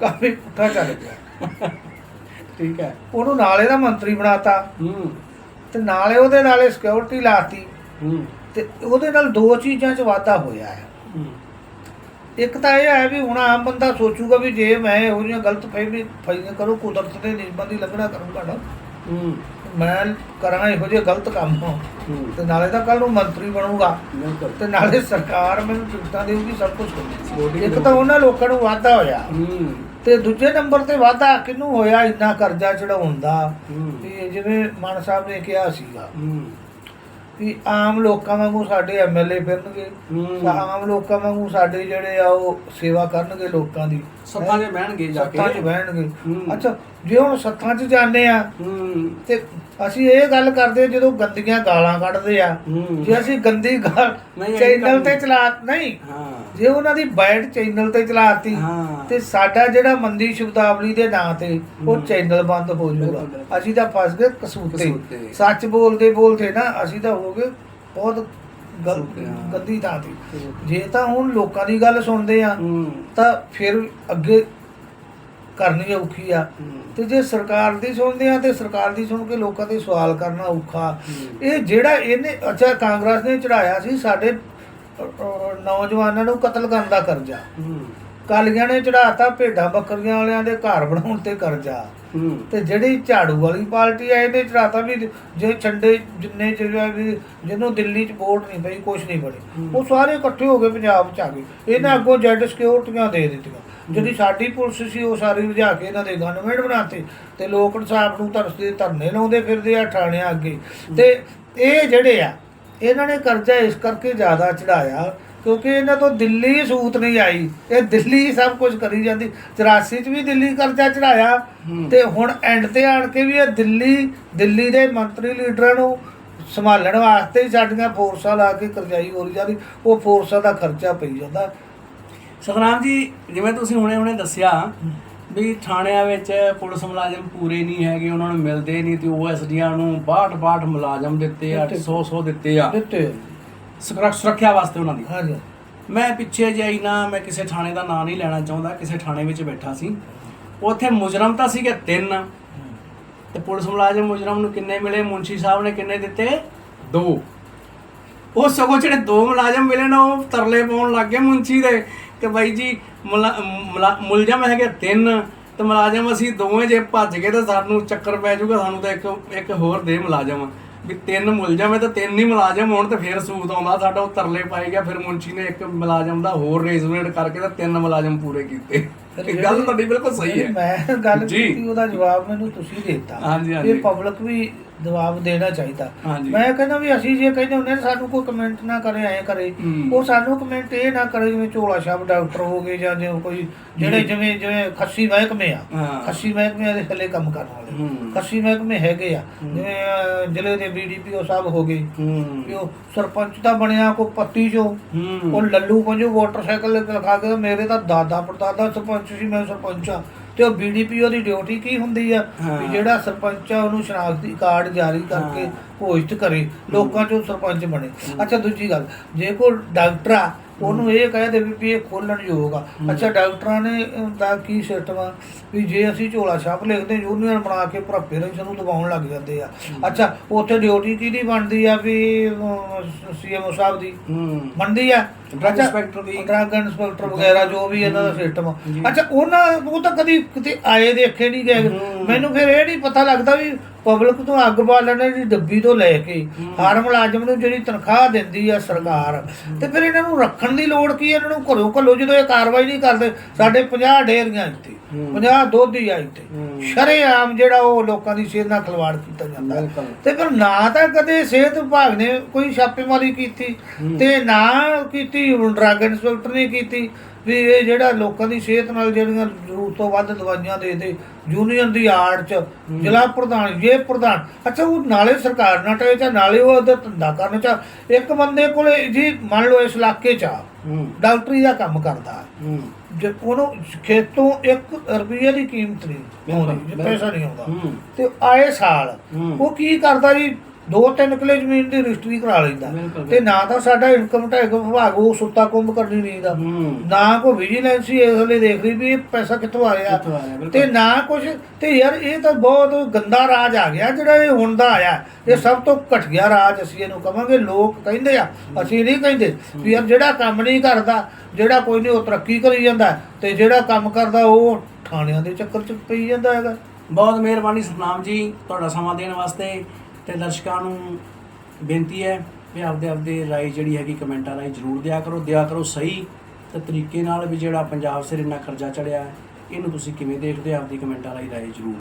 ਕਾਫੀ ਪੁੱਠਾ ਚੱਲ ਗਿਆ ਠੀਕ ਹੈ। ਉਹਨੂੰ ਨਾਲੇ ਦਾ ਮੰਤਰੀ ਬਣਾਤਾ। ਹੂੰ। ਤੇ ਨਾਲੇ ਉਹਦੇ ਨਾਲੇ ਸਿਕਿਉਰਿਟੀ ਲਾਤੀ। ਹੂੰ। ਤੇ ਉਹਦੇ ਨਾਲ ਦੋ ਚੀਜ਼ਾਂ 'ਚ ਵਾਧਾ ਹੋਇਆ ਹੈ। ਇੱਕ ਤਾਂ ਇਹ ਹੈ ਵੀ ਹੁਣ ਆਮ ਬੰਦਾ ਸੋਚੂਗਾ ਵੀ ਜੇ ਮੈਂ ਇਹੋ ਜਿਹੀਆਂ ਗਲਤ ਫਹਿਮੀ ਫੈਸਲੇ ਕਰੂੰ ਕੁਦਰਤ ਦੇ ਨਿਯਮਾਂ ਦੀ ਲੰਘਣਾ ਕਰੂੰਗਾ ਨਾ। ਹੂੰ। ਮੈਂ ਕਰਾਂ ਇਹੋ ਜਿਹੇ ਗਲਤ ਕੰਮ। ਹੂੰ। ਤੇ ਨਾਲੇ ਤਾਂ ਕੱਲ ਨੂੰ ਮੰਤਰੀ ਬਣੂਗਾ। ਤੇ ਨਾਲੇ ਸਰਕਾਰ ਮੈਨੂੰ ਟਿਕਟਾਂ ਦੇਊਗੀ ਸਭ ਕੁਝ ਇੱਕ ਤਾਂ ਉਹਨਾਂ ਲੋਕਾਂ ਨੂੰ ਵਾਧਾ ਹੋਇਆ। ਤੇ ਦੂਜੇ ਨੰਬਰ ਤੇ ਵਾਧਾ ਕਿਹਨੂੰ ਹੋਇਆ ਇੰਨਾ ਕਰਜ਼ਾ ਚੜਾਉਣ ਦਾ। ਵੀ ਜਿਵੇਂ ਮਾਨ ਸਾਹਿਬ ਨੇ ਕਿਹਾ ਸੀਗਾ। ਵੀ ਆਮ ਲੋਕਾਂ ਵਾਂਗੂ ਸਾਡੇ ਐਮਐਲਏ ਫਿਰਨਗੇ। ਆਮ ਲੋਕਾਂ ਵਾਂਗੂ ਸਾਡੇ ਜਿਹੜੇ ਆ ਉਹ ਸੇਵਾ ਕਰਨਗੇ ਲੋਕਾਂ ਦੀ। ਸੱਤਾਂ 'ਚ ਬਹਿਣਗੇ ਜਾ ਕੇ। ਸੱਥਾਂ 'ਚ ਬਹਿਣਗੇ। ਅੱਛਾ ਜੇ ਹੁਣ ਸੱਥਾਂ 'ਚ ਜਾਂਦੇ ਆ ਹੂੰ ਤੇ ਅਸੀਂ ਇਹ ਗੱਲ ਕਰਦੇ ਜਦੋਂ ਗੰਦੀਆਂ ਗਾਲਾਂ ਕੱਢਦੇ ਆ ਹੂੰ ਜੇ ਅਸੀਂ ਗੰਦੀ ਗਾਲ ਨਹੀਂ, ਇਹ ਚੈਨਲ ਤੇ। ਚਲਾ ਨਹੀਂ ਹਾਂ ਜੇ ਉਹਨਾਂ ਦੀ ਬਾਈਟ ਚੈਨਲ ਤੇ ਚਲਾਤੀ ਹਾਂ। ਤੇ ਸਾਡਾ ਜਿਹੜਾ ਮੰਦੀ ਸ਼ਬਦਾਵਲੀ ਦੇ ਨਾਂ ਤੇ ਉਹ। ਚੈਨਲ ਬੰਦ ਹੋ ਬਿਲਕੁਲ, ਜਾਊਗਾ ਬਿਲਕੁਲ। ਅਸੀਂ ਤਾਂ ਫਸ ਗਏ ਕਸੂਤੇ ਕਸੂਤੇ। ਸੱਚ ਬੋਲਦੇ ਬੋਲਦੇ ਨਾ ਅਸੀਂ ਤਾਂ ਹੋ ਗਏ ਬਹੁਤ ਗਲ ਕਸੂਤੇ, ਹਾਂ। ਗੰਦੀ ਥਾਂ ਤੇ ਕਸੂਤੇ। ਜੇ ਤਾਂ ਹੁਣ ਲੋਕਾਂ ਦੀ ਗੱਲ ਸੁਣਦੇ ਆ ਹੂੰ ਤਾਂ ਫਿਰ ਅੱਗੇ ਕਰਨੀ ਔਖੀ ਆ। ਤੇ ਜੇ ਸਰਕਾਰ ਦੀ ਸੁਣਦੇ ਆ ਤੇ ਸਰਕਾਰ ਦੀ ਸੁਣ ਕੇ ਲੋਕਾਂ ਦੇ ਸਵਾਲ ਕਰਨਾ ਔਖਾ। ਇਹ ਜਿਹੜਾ ਇਹਨੇ ਅੱਛਾ ਕਾਂਗਰਸ ਨੇ ਚੜਾਇਆ ਸੀ ਸਾਡੇ ਨੌਜਵਾਨਾਂ ਨੂੰ ਕਤਲ ਕਰਨ ਦਾ ਕਰਜ਼ਾ। ਕਾਲੀਆਂ ਨੇ ਚੜਾਤਾ ਭੇਡਾਂ ਬੱਕਰੀਆਂ ਵਾਲਿਆਂ ਦੇ ਘਰ ਬਣਾਉਣ ਤੇ ਕਰਜ਼ਾ। ਤੇ ਜਿਹੜੀ ਝਾੜੂ ਵਾਲੀ ਪਾਰਟੀ ਆ ਇਹਨੇ ਚੜਾਤਾ ਵੀ ਜੇ ਛੰਡੇ ਜਿੰਨੇ ਜਿਹੜਾ ਵੀ ਜਿਹਨੂੰ ਦਿੱਲੀ 'ਚ ਵੋਟ ਨਹੀਂ ਪਈ ਕੁਝ ਨਹੀਂ ਬਣੀ। ਉਹ ਸਾਰੇ ਇਕੱਠੇ ਹੋ ਕੇ ਪੰਜਾਬ 'ਚ ਆ ਗਏ। ਇਹਨਾਂ ਅੱਗੋਂ ਜੈਡ ਸਿਕਿਉਰਟੀਆਂ ਦੇ ਦਿੱਤੀਆਂ। ਜਿਹੜੀ ਸਾਡੀ ਪੁਲਿਸ ਸੀ ਉਹ ਸਾਰੀ ਵਜਾ ਕੇ ਇਹਨਾਂ ਦੇ ਗਨਮੈਂਟ ਬਣਾਤੇ ਤੇ ਲੋਕ ਇਨਸਾਫ ਨੂੰ ਤਰਸਦੇ ਧਰਨੇ ਲਾਉਂਦੇ ਫਿਰਦੇ ਆ ਠਾਣਿਆਂ ਅੱਗੇ। ਤੇ ਇਹ ਜਿਹੜੇ ਆ ਇਹਨਾਂ ਨੇ ਕਰਜ਼ਾ ਇਸ ਕਰਕੇ ਜ਼ਿਆਦਾ ਚੜਾਇਆ ਕਿਉਂਕਿ ਇਹਨਾਂ ਤੋਂ ਦਿੱਲੀ ਸੂਤ ਨਹੀਂ ਆਈ। ਇਹ ਦਿੱਲੀ ਸਭ ਕੁਝ ਕਰੀ ਜਾਂਦੀ। 84 ਚ ਵੀ ਦਿੱਲੀ ਕਰਜ਼ਾ ਚੜਾਇਆ। ਤੇ ਹੁਣ ਐਂਡ ਤੇ ਆਣ ਕੇ ਵੀ ਇਹ ਦਿੱਲੀ ਦਿੱਲੀ ਦੇ ਮੰਤਰੀ ਲੀਡਰਾਂ ਨੂੰ ਸੰਭਾਲਣ ਵਾਸਤੇ ਹੀ ਸਾਡੀਆਂ ਫੋਰਸਾਂ ਲਾ ਕੇ ਕਰਜ਼ਾਈ ਹੋ ਰਹੀ ਜਾਂਦੀ। ਉਹ ਫੋਰਸਾਂ ਦਾ ਖਰਚਾ ਪਈ ਜਾਂਦਾ। ਸਤਨਾਮ ਜੀ ਜਿਵੇਂ ਤੁਸੀਂ ਹੁਣੇ ਹੁਣੇ ਦੱਸਿਆ ਵੀ ਥਾਣਿਆਂ ਵਿੱਚ ਪੁਲਿਸ ਮੁਲਾਜ਼ਮ ਪੂਰੇ ਨਹੀਂ ਹੈਗੇ ਉਹਨਾਂ ਨੂੰ ਮਿਲਦੇ ਨਹੀਂ ਤੇ ਓਐਸਡੀਆਂ ਨੂੰ 62 62 ਮੁਲਾਜ਼ਮ ਦਿੱਤੇ ਆ ਦਿੱਤੇ। 100 100 ਦਿੱਤੇ ਆ। ਦਿੱਤੇ। ਸੁਰੱਖ- ਸੁਰੱਖਿਆ ਵਾਸਤੇ ਉਹਨਾਂ ਦੀ। ਹਾਂਜੀ। ਮੈਂ ਪਿੱਛੇ ਜਾਈ ਨਾ ਮੈਂ ਕਿਸੇ ਥਾਣੇ ਦਾ ਨਾਂ ਨਹੀਂ ਲੈਣਾ ਚਾਹੁੰਦਾ ਕਿਸੇ ਥਾਣੇ ਵਿੱਚ ਬੈਠਾ ਸੀ। ਉੱਥੇ ਮੁਜਰਮ ਤਾਂ ਸੀਗੇ ਤਿੰਨ। ਤੇ ਪੁਲਿਸ ਮੁਲਾਜ਼ਮ ਮੁਜਰਮ ਨੂੰ ਕਿੰਨੇ ਮਿਲੇ? ਮੁੰਸ਼ੀ ਸਾਹਿਬ ਨੇ ਕਿੰਨੇ ਦਿੱਤੇ? ਦੋ। ਉਹ ਸਗੋਂ ਜਿਹੜੇ ਦੋ ਮੁਲਾਜ਼ਮ ਮਿਲੇ ਨਾ ਉਹ ਤਰਲੇ ਪਾਉਣ ਲੱਗ ਗਏ ਮੁੰਸ਼ੀ ਦੇ। ਕਿ ਬਾਈ ਜੀ ਮੁਲਾ- ਮੁਲਾ- ਮੁਲਜ਼ਮ ਹੈਗੇ ਤਿੰਨ ਤੇ ਮੁਲਾਜ਼ਮ ਅਸੀਂ ਦੋਵੇਂ ਜੇ ਭੱਜ ਗਏ ਤਾਂ ਸਾਨੂੰ ਚੱਕਰ ਪੈ ਜਾਊਗਾ ਸਾਨੂੰ ਤਾਂ ਇੱਕ ਇੱਕ ਹੋਰ ਦੇ ਮੁਲਾਜ਼ਮ ਵੀ ਤਿੰਨ ਮੁਲਜ਼ਮ ਹੈ ਤਾਂ ਤਿੰਨ ਹੀ ਮੁਲਾਜ਼ਮ ਹੋਣ ਤੇ ਫਿਰ ਸੂਤ ਆਉਂਦਾ ਸਾਡਾ ਉਹ ਤਰਲੇ ਪਾਈ ਗਿਆ ਫਿਰ ਮੁੰਸ਼ੀ ਨੇ ਇੱਕ ਮੁਲਾਜ਼ਮ ਦਾ ਹੋਰ ਰੇਜ਼ਮੈਂਟ ਕਰਕੇ ਤਾਂ ਤਿੰਨ ਮੁਲਾਜ਼ਮ ਪੂਰੇ ਕੀਤੇ ਇਹ ਗੱਲ ਤੁਹਾਡੀ ਬਿਲਕੁਲ ਸਹੀ ਹੈ ਮੈਂ ਗੱਲ। ਕੀਤੀ ਉਹਦਾ ਜਵਾਬ ਮੈਨੂੰ ਤੁਸੀਂ ਦਿੱਤਾ ਹਾਂਜੀ, ਹਾਂਜੀ। ਇਹ ਪਬਲਿਕ ਵੀ ਜਵਾਬ ਦੇਣਾ ਚਾਹੀਦਾ। ਮੈਂ ਕਹਿੰਦਾ ਵੀ ਅਸੀਂ ਜੇ ਕਹਿੰਦੇ ਹੁੰਦੇ ਨੇ ਸਾਨੂੰ ਕੋਈ ਕਮੈਂਟ ਨਾ ਕਰੇ ਐ ਕਰੇ। ਉਹ ਸਾਨੂੰ ਕਮੈਂਟ ਇਹ ਨਾ ਕਰੇ ਜਿਵੇਂ ਝੋਲਾ ਸ਼ਾਬ ਡਾਕਟਰ ਹੋ ਗਏ ਜਾਂ ਜਿਵੇਂ ਕੋਈ ਜਿਹੜੇ ਜਿਵੇਂ ਜਿਵੇਂ ਖੱਸੀ ਮਹਿਕਮੇ ਆ। ਖੱਸੀ ਮਹਿਕਮੇ ਦੇ ਥੱਲੇ ਕੰਮ ਕਰਨ ਵਾਲੇ। ਖੱਸੀ ਮਹਿਕਮੇ ਹੈਗੇ ਆ। ਜਿਵੇਂ ਜ਼ਿਲ੍ਹੇ ਦੇ ਬੀਡੀਪੀਓ ਸਾਹਿਬ ਹੋ ਗਏ। ਉਹ ਸਰਪੰਚ ਦਾ ਬਣਿਆ ਕੋ ਪੱਤੀ ਹੂੰ। ਉਹ ਲੱਲੂ ਪੰਜੂ ਮੋਟਰਸਾਈਕਲ ਲਗਾ ਕੇ ਮੇਰੇ ਤਾਂ ਦਾਦਾ ਪੜਦਾਦਾ ਸਰਪੰਚ ਸੀ ਮੈਂ ਸਰਪੰਚ ਆ। ਤੇ ਉਹ ਬੀਡੀਪੀਓ ਦੀ ਡਿਊਟੀ ਕੀ ਹੁੰਦੀ ਆ। ਵੀ ਜਿਹੜਾ ਸਰਪੰਚ ਆ ਉਹਨੂੰ ਸ਼ਨਾਖਤੀ ਕਾਰਡ ਜਾਰੀ ਕਰਕੇ। ਘੋਸ਼ਿਤ ਕਰੇ। ਲੋਕਾਂ ਚੋਂ ਸਰਪੰਚ ਬਣੇ। ਅੱਛਾ ਦੂਜੀ ਗੱਲ। ਜੇ ਕੋਈ ਡਾਕਟਰ ਆ ਉਹਨੂੰ ਇਹ ਕਹਿ ਦੇ ਵੀ ਇਹ ਖੋਲਣ ਯੋਗ ਆ। ਅੱਛਾ ਡਾਕਟਰਾਂ ਨੇ ਦਾ ਕੀ ਸਿਸਟਮ ਆ? ਵੀ ਜੇ ਅਸੀਂ ਝੋਲਾ ਛਾਪ ਲਿਖਦੇ ਯੂਨੀਅਨ ਬਣਾ ਕੇ ਭਰਪੇ ਰਹੀ ਸਾਨੂੰ ਦਬਾਉਣ ਲੱਗ ਜਾਂਦੇ ਆ। ਅੱਛਾ ਉੱਥੇ ਡਿਊਟੀ ਕਿਹਦੀ ਬਣਦੀ ਆ ਵੀ ਸੀਐਮਓ ਸਾਹਿਬ ਦੀ? ਬਣਦੀ ਆ? inspector ਦੀ। drug inspector ਵਗੈਰਾ ਜੋ ਵੀ ਇਹਨਾਂ ਦਾ ਸਿਸਟਮ। ਅੱਛਾ ਉਹਨਾਂ ਉਹ ਤਾਂ ਕਦੀ ਕਿਤੇ ਆਏ ਦੇਖੇ ਨਹੀਂ ਗਏ। ਮੈਨੂੰ ਫਿਰ ਇਹ ਨਹੀਂ ਪਤਾ ਲੱਗਦਾ ਵੀ ਪਬਲਿਕ ਤੋਂ ਅੱਗ ਬਾਲਣ ਦੀ ਡੱਬੀ ਤੋਂ ਲੈ ਕੇ। ਹਰ ਮੁਲਾਜ਼ਮ ਨੂੰ ਜਿਹੜੀ ਤਨਖਾਹ ਦਿੰਦੀ ਆ ਸਰਕਾਰ ਤੇ ਫਿਰ ਇਹਨਾਂ ਨੂੰ ਰੱਖਣ ਦੀ ਲੋੜ ਕੀ ਹੈ ਇਹਨਾਂ ਨੂੰ ਘਰੋਂ ਘੱਲੋ ਜਦੋਂ ਇਹ ਕਾਰਵਾਈ ਨਹੀਂ ਕਰਦੇ ਸਾਡੇ 50 ਡੇਰੀਆਂ ਇੱਥੇ ਹੂੰ। 50 ਦੁੱਧ ਆ ਇੱਥੇ ਹੂੰ। ਸ਼ਰੇਆਮ ਜਿਹੜਾ ਉਹ ਲੋਕਾਂ ਦੀ ਸਿਹਤ ਨਾਲ ਖਿਲਵਾੜ ਕੀਤਾ ਜਾਂਦਾ। ਤੇ ਫਿਰ ਨਾ ਤਾਂ ਕਦੇ ਸਿਹਤ ਵਿਭਾਗ ਨੇ ਕੋਈ ਛਾਪੇਮਾਰੀ ਕੀਤੀ ਹੂੰ। ਤੇ ਨਾ ਕੀਤੀ ਡਰੱਗ ਇੰਸਪੈਕਟਰ ਨੇ ਕੀਤੀ ਵੀ ਇਹ ਜਿਹੜਾ ਲੋਕਾਂ ਦੀ ਸਿਹਤ ਨਾਲ ਜਿਹੜੀਆਂ ਜ਼ਰੂਰਤ ਤੋਂ ਵੱਧ ਦਵਾਈਆਂ ਦੇ ਦੇ ਯੂਨੀਅਨ ਦੀ ਆੜ ਚ ਜ਼ਿਲ੍ਹਾ ਪ੍ਰਧਾਨ ਇਹ ਪ੍ਰਧਾਨ ਅੱਛਾ ਉਹ ਨਾਲੇ ਸਰਕਾਰ ਨਾਲ ਟਾਏ ਚਾ ਨਾਲੇ ਉਹ ਉਹਦਾ ਧੰਦਾ ਕਰਨ ਚਾ ਇੱਕ ਬੰਦੇ ਕੋਲੇ ਜੀ ਮੰਨ ਲਓ ਇਸ ਇਲਾਕੇ ਚ ਡਾਕਟਰੀ ਦਾ ਕੰਮ ਕਰਦਾ। ਜੇ ਉਹਨੂੰ ਖੇਤੋਂ 1 ਰੁਪਈਏ ਦੀ ਕੀਮਤ ਨਹੀਂ। ਪੈਸਾ ਨਹੀਂ ਆਉਂਦਾ। ਤੇ ਆਏ ਸਾਲ। ਉਹ ਕੀ ਕਰਦਾ ਜੀ? ਦੋ ਤਿੰਨ ਕਿਲੇ ਜ਼ਮੀਨ ਦੀ ਰਜਿਸਟਰੀ ਕਰਾ ਲੈਂਦਾ। ਤੇ ਨਾ ਤਾਂ ਸਾਡਾ ਇਨਕਮ ਟੈਕਸ ਵਿਭਾਗ ਉਹ ਸੁੱਤਾ ਕੁੰਭ ਕਰਨੀ ਨਹੀਂ ਦਾ। ਨਾ ਕੋਈ ਵਿਜੀਲੈਂਸ ਇਸ ਵੇਲੇ ਦੇਖ ਰਹੀ ਵੀ ਇਹ ਪੈਸਾ ਕਿੱਥੋਂ ਆ ਰਿਹਾ। ਤੇ ਨਾ ਕੁਝ ਤੇ ਯਾਰ ਇਹ ਤਾਂ ਬਹੁਤ ਗੰਦਾ ਰਾਜ ਆ ਗਿਆ ਜਿਹੜਾ ਇਹ ਹੁਣ ਦਾ ਆਇਆ। ਇਹ ਸਭ ਤੋਂ ਘਟੀਆ ਰਾਜ ਅਸੀਂ ਇਹਨੂੰ ਕਵਾਂਗੇ ਲੋਕ ਕਹਿੰਦੇ ਆ ਅਸੀਂ ਨਹੀਂ ਕਹਿੰਦੇ ਵੀ ਯਾਰ ਜਿਹੜਾ ਕੰਮ ਨਹੀਂ ਕਰਦਾ ਜਿਹੜਾ ਕੋਈ ਨਹੀਂ ਉਹ ਤਰੱਕੀ ਕਰੀ ਜਾਂਦਾ ਤੇ ਜਿਹੜਾ ਕੰਮ ਕਰਦਾ ਉਹ ਥਾਣਿਆਂ ਦੇ ਚੱਕਰ 'ਚ ਪਈ ਜਾਂਦਾ ਹੈਗਾ। ਬਹੁਤ ਮਿਹਰਬਾਨੀ ਸਤਨਾਮ ਜੀ ਤੁਹਾਡਾ ਸਮਾਂ ਦੇਣ ਵਾਸਤੇ। ਤੇ ਦਰਸ਼ਕਾਂ ਨੂੰ ਬੇਨਤੀ ਹੈ ਵੀ ਆਪਦੇ ਆਪਦੇ ਰਾਏ ਜਿਹੜੀ ਹੈਗੀ ਕਮੈਂਟਾਂ ਰਾਹੀਂ ਜਰੂਰ ਦਿਆ ਕਰੋ ਦਿਆ ਕਰੋ ਸਹੀ ਤੇ ਤਰੀਕੇ ਨਾਲ ਵੀ ਜਿਹੜਾ ਪੰਜਾਬ ਸਿਰ ਇੰਨਾ ਕਰਜ਼ਾ ਚੜਿਆ ਇਹਨੂੰ ਤੁਸੀਂ ਕਿਵੇਂ ਦੇਖਦੇ ਹੋ? ਆਪਦੀ ਕਮੈਂਟਾਂ ਰਾਹੀਂ ਰਾਏ ਜਰੂਰ